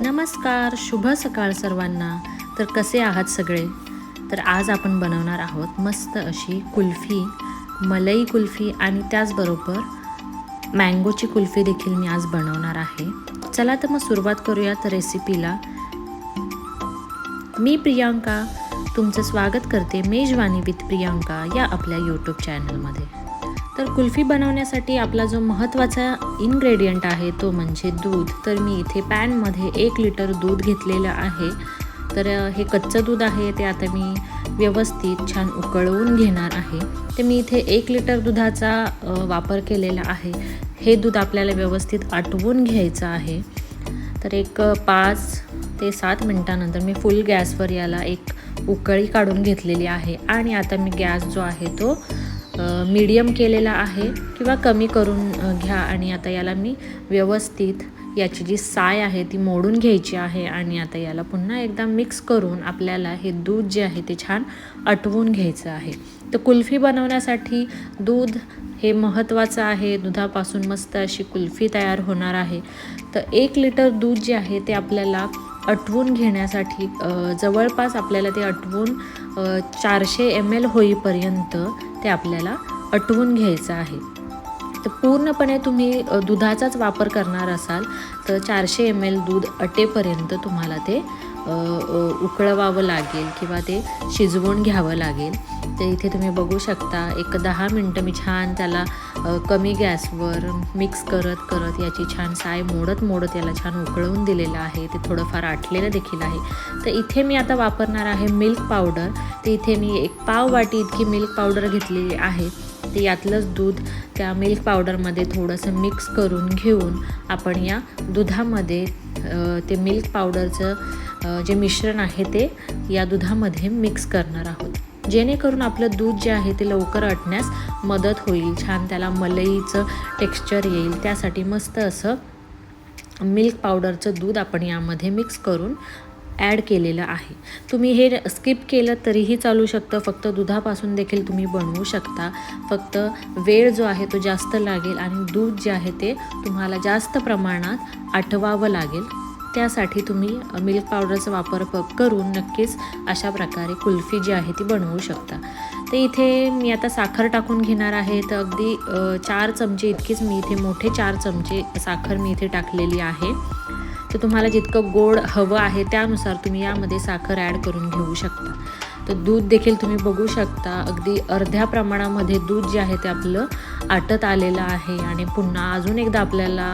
नमस्कार शुभ सकाळ सर्वांना. तर कसे आहात सगळे? तर आज आपण बनवणार आहोत मस्त अशी कुल्फी मलई कुल्फी आणि त्याचबरोबर मँगोची कुल्फी देखील मी आज बनवणार आहे. चला तर मग सुरुवात करूयात रेसिपीला. मी प्रियांका तुमचं स्वागत करते मेजवानी विथ प्रियांका या आपल्या यूट्यूब चॅनलमध्ये तर कुल्फी बनवण्यासाठी आपला जो महत्त्वाचा इन्ग्रेडियंट आहे तो म्हणजे दूध. तर मी इथे पॅनमध्ये एक लिटर दूध घेतलेलं आहे. तर हे कच्चं दूध आहे ते आता मी व्यवस्थित छान उकळवून घेणार आहे. ते मी इथे एक लिटर दुधाचा वापर केलेला आहे. हे दूध आपल्याला व्यवस्थित आटवून घ्यायचं आहे. तर एक पाच ते सात मिनटानंतर मी फुल गॅसवर याला एक उकळी काढून घेतलेली आहे. आणि आता मी गॅस जो आहे तो मीडियम केलेला आहे किंवा कमी करून घ्या. आणि आता याला मी व्यवस्थित याची जी साय आहे ती मोडून घ्यायची आहे आणि आता याला पुन्हा एकदा मिक्स करून आपल्याला हे दूध जे आहे ते छान आटवून घ्यायचं आहे. तर कुल्फी बनवण्यासाठी दूध हे महत्त्वाचं आहे. दुधापासून मस्त अशी कुल्फी तयार होणार आहे. तर एक लिटर दूध जे आहे ते आपल्याला आटवून घेण्यासाठी जवळपास आपल्याला ते आटवून चारशे एम एल होईपर्यंत ते आपल्याला आटवून घ्यायचं आहे. तर पूर्णपणे तुम्ही दुधाचाच वापर करणार असाल तर चारशे एम एल दूध अटेपर्यंत तुम्हाला ते उकळवावं लागेल किंवा ते शिजवून घ्यावं लागेल. ते इथे तुम्ही बघू शकता. एक दहा मिनटं मी छान त्याला कमी गॅसवर मिक्स करत करत याची छान साय मोडत मोडत याला छान उकळवून दिलेलं आहे. ते थोडंफार आटलेलं देखील आहे. तर इथे मी आता वापरणार आहे मिल्क पावडर. तर इथे मी एक पाव वाटी इतकी मिल्क पावडर घेतलेली आहे. ते यातलंच दूध त्या मिल्क पावडरमध्ये थोडंसं मिक्स करून घेऊन आपण या दुधामध्ये ते मिल्क पावडरचं जे मिश्रण आहे ते या दुधामध्ये मिक्स करणार आहोत. जेणेकरून आपलं दूध जे आहे ते लवकर अटण्यास मदत होईल. छान त्याला मलईचं टेक्स्चर येईल. त्यासाठी मस्त असं मिल्क पावडरचं दूध आपण यामध्ये मिक्स करून ॲड केलेलं आहे. तुम्ही हे स्किप केलं तरीही चालू शकतं. फक्त दुधापासून देखील तुम्ही बनवू शकता. फक्त वेळ जो आहे तो जास्त लागेल आणि दूध जे आहे ते तुम्हाला जास्त प्रमाणात आठवावं लागेल. त्यासाठी तुम्ही मिल्क पावडरचा वापर प करून नक्कीच अशा प्रकारे कुल्फी जी आहे ती बनवू शकता. तर इथे मी आता साखर टाकून घेणार आहे. तर अगदी चार चमचे इतकीच मी इथे मोठे चार चमचे साखर मी इथे टाकलेली आहे. तर तुम्हाला जितकं गोड हवं आहे त्यानुसार तुम्ही यामध्ये साखर ॲड करून घेऊ शकता. तर दूध देखील तुम्ही बघू शकता. अगदी अर्ध्या प्रमाणामध्ये दूध जे आहे ते आपलं आटत आलेलं आहे. आणि पुन्हा अजून एकदा आपल्याला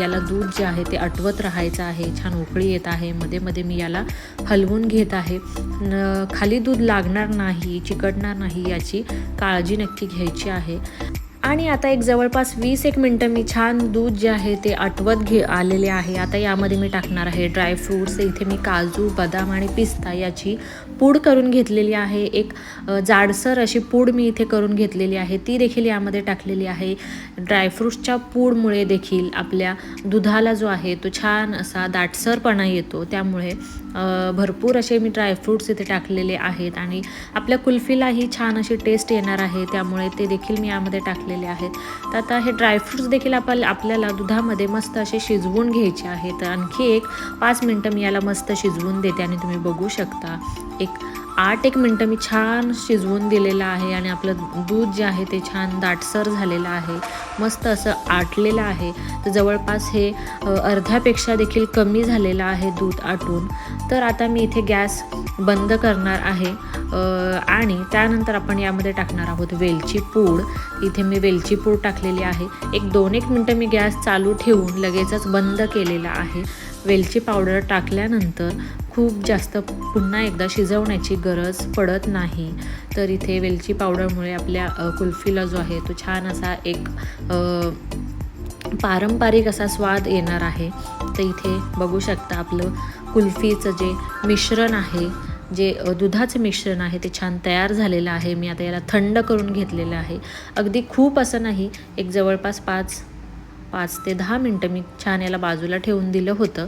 याला दूध जे आहे ते आटवत राहायचं आहे. छान उकळी येत आहे. मध्ये मध्ये मी याला हलवून घेत आहे. न खाली दूध लागणार नाही चिकटणार नाही याची काळजी नक्की घ्यायची आहे. आणि आता एक जवळपास वीस एक मिनटं मी छान दूध जे आहे ते आटवत घे आलेले आहे. आता यामध्ये मी टाकणार आहे ड्रायफ्रूट्स इथे मी काजू बदाम आणि पिस्ता याची पूड करून घेतलेली आहे. एक जाडसर अशी पूड मी इथे करून घेतलेली आहे. ती देखील यामध्ये टाकलेली आहे. ड्रायफ्रूट्सच्या पूडमुळे देखील आपल्या दुधाला जो आहे तो छान असा दाटसरपणा येतो. त्यामुळे भरपूर असे मी ड्रायफ्रूट्स इथे टाकलेले आहेत आणि आपल्या कुल्फीलाही छान अशी टेस्ट येणार आहे त्यामुळे ते देखील मी यामध्ये टाकलेले आहेत. तर आता हे ड्रायफ्रूट्स देखील आपण आपल्याला दुधामध्ये मस्त असे शिजवून घ्यायचे आहेत. आणखी एक पाच मिनटं मी याला मस्त शिजवून देते आणि तुम्ही बघू शकता. एक आठ एक मिनटं मी छान शिजवून दिलेलं आहे आणि आपलं दूध जे आहे ते छान दाटसर झालेलं आहे. मस्त असं आटलेलं आहे. तर जवळपास हे अर्ध्यापेक्षा देखील कमी झालेलं आहे दूध आटून. तर आता मी इथे गॅस बंद करणार आहे. आणि त्यानंतर आपण यामध्ये टाकणार आहोत वेलची पूड. इथे मी वेलची पूड टाकलेली आहे. एक दोन एक मिनटं मी गॅस चालू ठेवून लगेचच बंद केलेला आहे. वेलची पावडर टाकल्यानंतर खूप जास्त पुन्हा एकदा शिजवण्याची गरज पडत नाही. तर इथे वेलची पावडरमुळे आपल्या कुल्फीला जो आहे तो छान असा एक पारंपरिक असा स्वाद येणार आहे. तर इथे बघू शकता आपलं कुल्फीचं जे मिश्रण आहे जे दुधाचं मिश्रण आहे ते छान तयार झालेलं आहे. मी आता याला थंड करून घेतलेलं आहे. अगदी खूप असं नाही एक जवळपास पाच पाच ते दहा मिनटं मी छान याला बाजूला ठेवून दिलं होतं.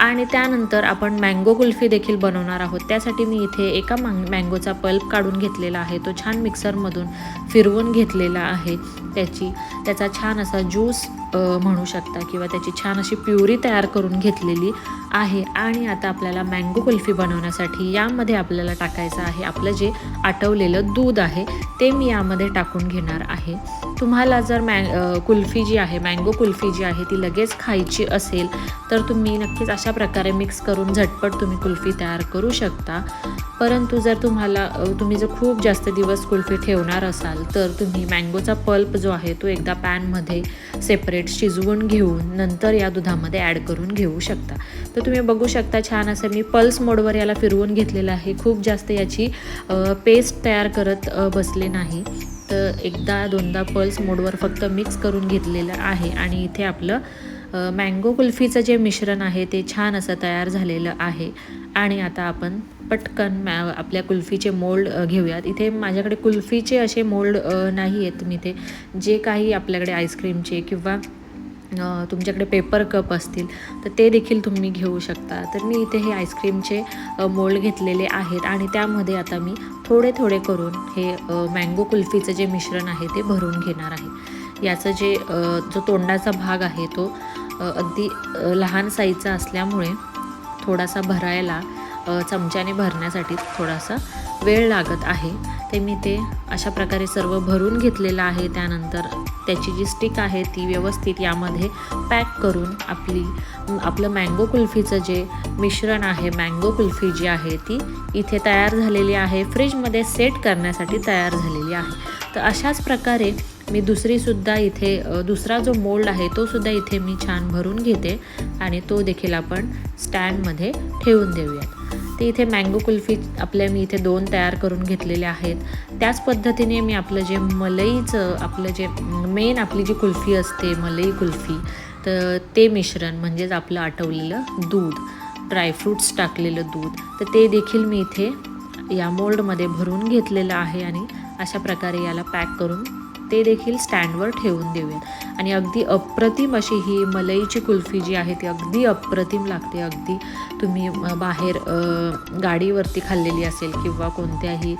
आणि त्यानंतर आपण मँगो कुल्फी देखील बनवणार आहोत. त्यासाठी मी इथे एका मँग मँगोचा पल्प काढून घेतलेला आहे. तो छान मिक्सरमधून फिरवून घेतलेला आहे. त्याची त्याचा छान असा ज्यूस म्हणू शकता किंवा त्याची छान अशी प्युरी तयार करून घेतलेली आहे. आणि आता आपल्याला मँगो कुल्फी बनवण्यासाठी यामध्ये आपल्याला टाकायचं आहे आपलं जे आटवलेलं दूध आहे ते मी यामध्ये टाकून घेणार आहे. तुम्हाला जर मॅ कुल्फी जी आहे मँगो कुल्फी जी आहे ती लगेच खायची असेल तर तुम्ही नक्कीच अशा प्रकारे मिक्स करून झटपट तुम्ही कुल्फी तयार करू शकता. परंतु जर तुम्हाला तुम्ही जर खूप जास्त दिवस कुल्फी ठेवणार असाल तर तुम्ही मँगोचा पल्प जो आहे तो एकदा पॅनमध्ये सेपरेट शिजवून घेऊन नंतर या दुधामध्ये ॲड करून घेऊ शकता. तर तुम्ही बघू शकता छान असं मी पल्स मोडवर याला फिरवून घेतलेलं आहे. खूप जास्त याची पेस्ट तयार करत बसले नाही. तर एकदा दोनदा पल्स मोडवर फक्त मिक्स करून घेतलेलं आहे. आणि इथे आपलं मँगो कुल्फीचं जे मिश्रण आहे ते छान असं तयार झालेलं आहे. आणि आता आपण पटकन मॅ आपल्या कुल्फीचे मोल्ड घेऊयात. इथे माझ्याकडे कुल्फीचे असे मोल्ड नाही आहेत मी ते जे काही आपल्याकडे आईस्क्रीमचे किंवा तुमच्याकडे पेपर कप असतील तर ते देखील तुम्ही घेऊ शकता. तर मी इथे हे आईस्क्रीमचे मोल्ड घेतलेले आहेत आणि त्यामध्ये आता मी थोडे थोडे करून हे मँगो कुल्फीचं जे मिश्रण आहे ते भरून घेणार आहे. याचं जे जो तोंडाचा भाग आहे तो अगदी लहान साईजचा असल्यामुळे थोडासा भरायला चमच्याने भरण्यासाठी थोडासा वेळ लागत आहे. ते मी ते अशा प्रकारे सर्व भरून घेतलेलं आहे. त्यानंतर त्याची जी स्टिक आहे ती व्यवस्थित यामध्ये पॅक करून आपली आपलं मँगो कुल्फीचं जे मिश्रण आहे मँगो कुल्फी जी आहे ती इथे तयार झालेली आहे. फ्रीजमध्ये सेट करण्यासाठी तयार झालेली आहे. तर अशाच प्रकारे मी दुसरीसुद्धा इथे दुसरा जो मोल्ड आहे तो सुद्धा इथे मी छान भरून घेते आणि तो देखील आपण स्टँडमध्ये ठेवून देऊयात. ते इथे मँगो कुल्फी आपल्या मी इथे दोन तयार करून घेतलेले आहेत. त्याच पद्धतीने मी आपलं जे मलईचं आपलं जे मेन आपली जी कुल्फी असते मलई कुल्फी तर ते मिश्रण म्हणजेच आपलं आटवलेलं दूध ड्रायफ्रूट्स टाकलेलं दूध तर ते देखील मी इथे या मोल्डमध्ये भरून घेतलेलं आहे आणि अशा प्रकारे याला पॅक करून ते देखील स्टँडवर ठेवून देऊयात आणि अगदी अप्रतिम अशी ही मलईची कुल्फी जी आहे ती अगदी अप्रतिम लागते. अगदी तुम्ही बाहेर गाडीवरती खाल्लेली असेल किंवा कोणत्याही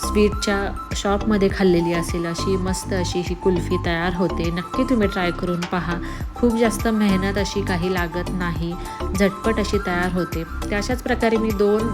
स्वीटच्या शॉपमध्ये खाल्लेली असेल अशी मस्त अशी ही कुल्फी तयार होते. नक्की तुम्ही ट्राय करून पहा. खूप जास्त मेहनत अशी काही लागत नाही. झटपट अशी तयार होते. तर अशाच प्रकारे मी दोन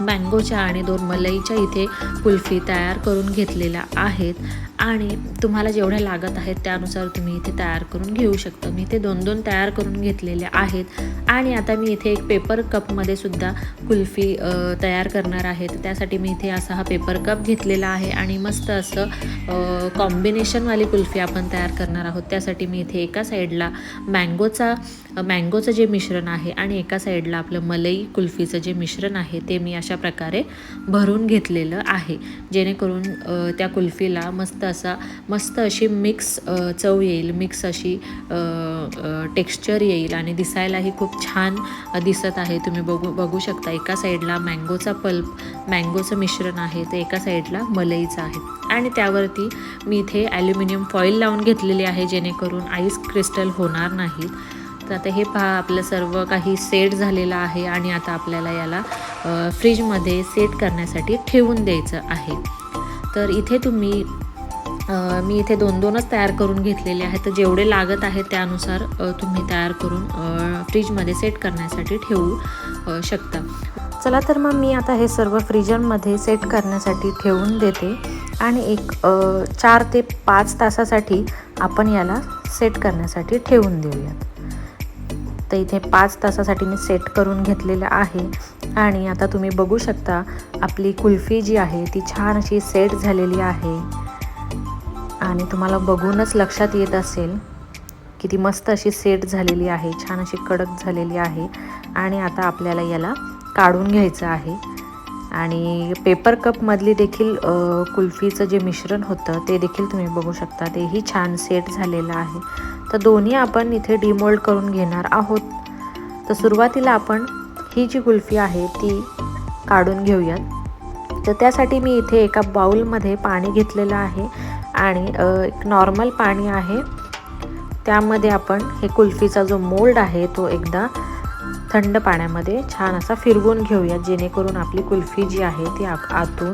मँगोच्या आणि दोन मलईच्या इथे कुल्फी तयार करून घेतलेल्या आहेत. आणि तुम्हाला जेवढ्या लागत आहेत त्यानुसार तुम्ही इथे तयार करून घेऊ शकता. मी इथे दोन दोन तयार करून घेतलेले आहेत. आणि आता मी इथे एक पेपर कपमध्ये सुद्धा कुल्फी तयार करणार आहे तर त्यासाठी मी इथे असा हा पेपर कप घेतलेला आहे आणि मस्त असं कॉम्बिनेशनवाली कुल्फी आपण तयार करणार आहोत. त्यासाठी मी इथे एका साईडला मँगोचा मँगोचं जे मिश्रण आहे आणि एका साईडला आपलं मलई कुल्फीचं जे मिश्रण आहे ते मी अशा प्रकारे भरून घेतलेलं आहे. जेणेकरून त्या कुल्फीला मस्त असा मस्त अशी मिक्स चव येईल मिक्स अशी टेक्स्चर येईल आणि दिसायलाही खूप छान दिसत आहे. तुम्ही बघू बघू शकता एका साईडला मँगोचा पल्प मँगोचं मिश्रण आहे ते एका साईडला मलईचं आहे. आणि त्यावरती मी इथे ॲल्युमिनियम फॉईल लावून घेतलेली आहे जेणेकरून आईस क्रिस्टल होणार नाहीत तर आता हे पहा आपलं सर्व काही सेट झालेलं आहे आणि आता आपल्याला याला फ्रीजमध्ये सेट करण्यासाठी ठेवून द्यायचं आहे. तर इथे तुम्ही मी इथे दोन दोनच तयार करून घेतलेले आहेत. तर जेवढे लागत आहेत त्यानुसार तुम्ही तयार करून फ्रीजमध्ये सेट करण्यासाठी ठेवू शकता. चला तर मग मी आता हे सर्व फ्रीजरमध्ये सेट करण्यासाठी ठेवून देते आणि एक चार ते पाच तासासाठी आपण याला सेट करण्यासाठी ठेवून देऊयात. तर इथे पाच तासासाठी मी सेट करून घेतलेलं आहे आणि आता तुम्ही बघू शकता आपली कुल्फी जी आहे ती छान अशी सेट झालेली आहे. आणि तुम्हाला बघूनच लक्षात येत असेल की ती मस्त अशी सेट झालेली आहे छान अशी कडक झालेली आहे. आणि आता आपल्याला याला काढून घ्यायचं आहे. आणि पेपर कपमधली देखील कुल्फीचं जे मिश्रण होतं ते देखील तुम्ही बघू शकता. तेही छान सेट झालेलं आहे. तर दोन्ही आपण इथे डिमोल्ड करून घेणार आहोत. तर सुरुवातीला आपण ही जी कुल्फी आहे ती काढून घेऊयात. तर त्यासाठी मी इथे एका बाऊलमध्ये पाणी घेतलेलं आहे. आणि एक नॉर्मल पाणी आहे. त्यामध्ये आपण हे कुल्फीचा जो मोल्ड आहे तो एकदा थंड पाण्यामध्ये छान असा फिरवून घेऊया जेणेकरून आपली कुल्फी जी आहे ती आ आतून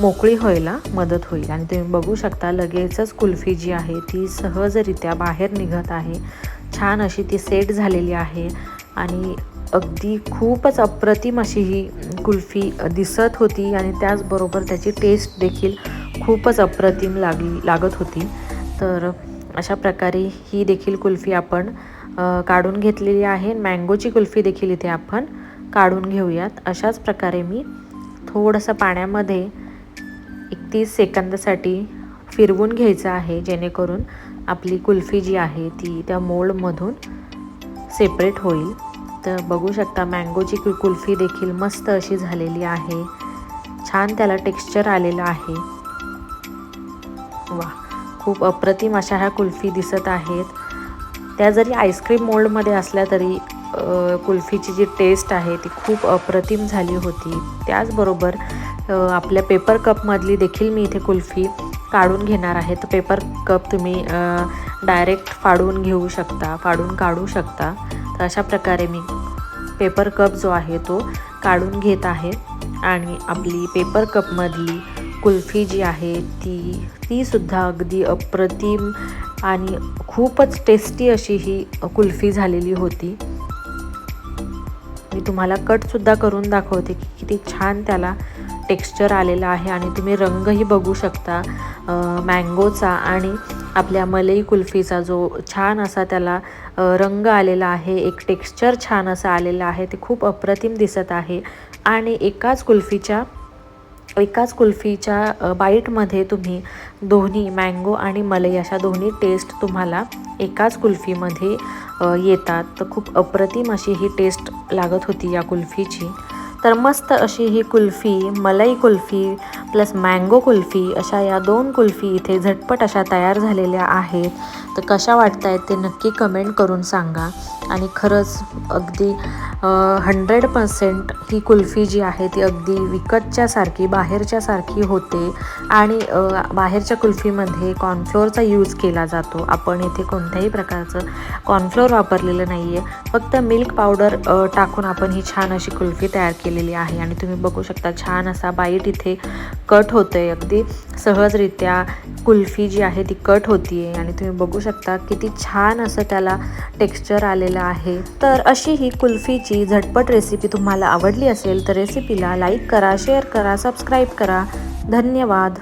मोकळी व्हायला मदत होईल. आणि तुम्ही बघू शकता लगेचच कुल्फी जी आहे ती सहजरित्या बाहेर निघत आहे. छान अशी ती सेट झालेली आहे आणि अगदी खूपच अप्रतिम अशी ही कुल्फी दिसत होती आणि त्याचबरोबर त्याची टेस्ट देखील खूपच अप्रतिम लागली लागत होती. तर अशा प्रकारे ही देखील कुल्फी आपण काढून घेतलेली आहे. मँगोची कुल्फी देखील इथे आपण काढून घेऊयात. अशाच प्रकारे मी थोडंसं पाण्यामध्ये एक तीस सेकंदासाठी फिरवून घ्यायचं आहे जेणेकरून आपली कुल्फी जी आहे ती त्या मोल्डमधून सेपरेट होईल. तर बघू शकता मँगोची कु कुल्फी देखील मस्त अशी झालेली आहे. छान त्याला टेक्स्चर आलेलं आहे. खूप अप्रतिम अशा ह्या कुल्फी दिसत आहेत. त्या जरी आईस्क्रीम मोल्डमध्ये असल्या तरी कुल्फीची जी टेस्ट आहे ती खूप अप्रतिम झाली होती. त्याचबरोबर आपल्या पेपर कपमधली देखील मी इथे कुल्फी काढून घेणार आहे. तर पेपर कप तुम्ही डायरेक्ट फाडून घेऊ शकता फाडून काढू शकता. तर अशा प्रकारे मी पेपर कप जो आहे तो काढून घेत आहे. आणि आपली पेपर कपमधली कुल्फी जी आहे ती तीसुद्धा अगदी अप्रतिम आणि खूपच टेस्टी अशी ही कुल्फी झालेली होती. मी तुम्हाला कटसुद्धा करून दाखवते की किती छान त्याला टेक्स्चर आलेलं आहे आणि तुम्ही रंगही बघू शकता मँगोचा आणि आपल्या मलई कुल्फीचा जो छान असा त्याला रंग आलेला आहे एक टेक्स्चर छान असं आलेलं आहे ते खूप अप्रतिम दिसत आहे. आणि एकाच कुल्फीच्या एकाच कुल्फीच्या बाईटमध्ये तुम्ही दोन्ही मँगो आणि मलई अशा दोन्ही टेस्ट तुम्हाला एकाच कुल्फीमध्ये येतात. तर खूप अप्रतिम अशी ही टेस्ट लागत होती या कुल्फीची. तर मस्त अशी ही कुल्फी मलई कुल्फी प्लस मँगो कुल्फी अशा या दोन कुल्फी इथे झटपट अशा तयार झालेल्या आहेत. तर कशा वाटत आहेत ते नक्की कमेंट करून सांगा. आणि खरंच अगदी हंड्रेड पर्सेंट ही कुल्फी जी आहे ती अगदी विकतच्यासारखी बाहेरच्यासारखी होते आणि बाहेरच्या कुल्फीमध्ये कॉर्नफ्लोअरचा यूज केला जातो. आपण इथे कोणत्याही प्रकारचं कॉर्नफ्लोअर वापरलेलं नाही आहे फक्त मिल्क पावडर टाकून आपण ही छान अशी कुल्फी तयार केलेली आहे. आणि तुम्ही बघू शकता छान असा बाईट इथे कट होतं आहे अगदी. सहजरित्या कुल्फी जी आहे ती कट होती आहे आणि तुम्ही बघू शकता किती छान असं त्याला टेक्स्चर आलेलं आहे. तर अशी ही कुल्फीची झटपट रेसिपी तुम्हाला आवडली असेल तर रेसिपीला लाईक करा शेअर करा सबस्क्राईब करा. धन्यवाद.